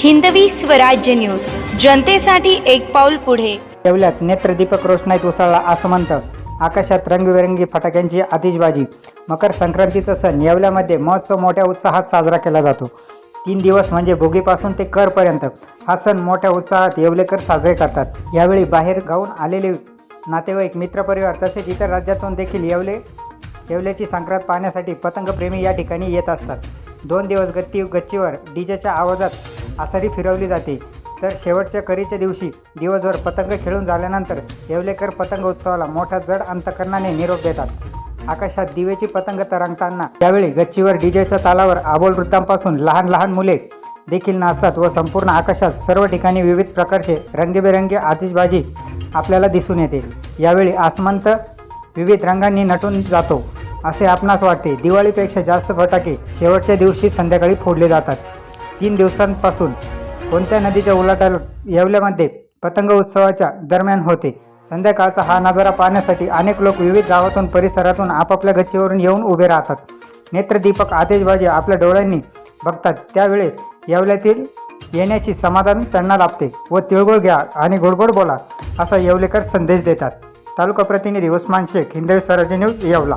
Hindavi Swarajya news. जनतेसाठी एक पाऊल पुढे. येवल्यात नेत्रदीपक रोषणाईत उसळला असं म्हणतं आकाशात रंगबिरंगी फटाक्यांची आतिषबाजी. मकर संक्रांतीचा सण. येवल्यामध्ये महोत्सव मोठ्या उत्साहात साजरा केला जातो. तीन दिवस म्हणजे भोगीपासून ते करपर्यंत. हा सण मोठ्या उत्साहात येवलेकर साजरे करतात. यावेळी बाहेर गावून आलेले नातेवाईक मित्रपरिवार तसेच इतर राज्यातून देखील येवले येवल्याची संक्रांत पाहण्यासाठी पतंगप्रेमी या ठिकाणी येत असतात. दोन दिवस गत्ती गच्चीवर डीजेच्या आवाजात आसारी फिरवली जाते. तर शेवटच्या करीच्या दिवशी दिवसभर पतंग खेळून झाल्यानंतर येवलेकर पतंग उत्सवाला मोठ्या जड अंतकरणाने निरोप देतात. आकाशात दिवेची पतंग तरंगताना त्यावेळी गच्चीवर डीजेच्या तालावर आबोल वृद्धांपासून लहान लहान मुले देखील नाचतात व संपूर्ण आकाशात सर्व ठिकाणी विविध प्रकारचे रंगीबेरंगी आतिषबाजी आपल्याला दिसून येते. यावेळी आसमंत विविध रंगांनी नटून जातो असे आपणास वाटते. दिवाळीपेक्षा जास्त फटाके शेवटच्या दिवशी संध्याकाळी फोडले जातात. तीन दिवसांपासून कोणत्या नदीच्या उलाटाल येवल्यामध्ये पतंग उत्सवाच्या दरम्यान होते? संध्याकाळचा हा नजारा पाहण्यासाठी अनेक लोक विविध गावातून परिसरातून आपापल्या गच्चीवरून येऊन उभे राहतात. नेत्रदीपक आतिषबाजी आपल्या डोळ्यांनी बघतात. त्यावेळेस येवल्यातील येण्याची समाधान त्यांना लाभते व तिळगुळ घ्या आणि गोडगोड बोला असा येवलेकर संदेश देतात. तालुका प्रतिनिधी उस्मान शेख हिंदवी स्वराज्य न्यूज येवला.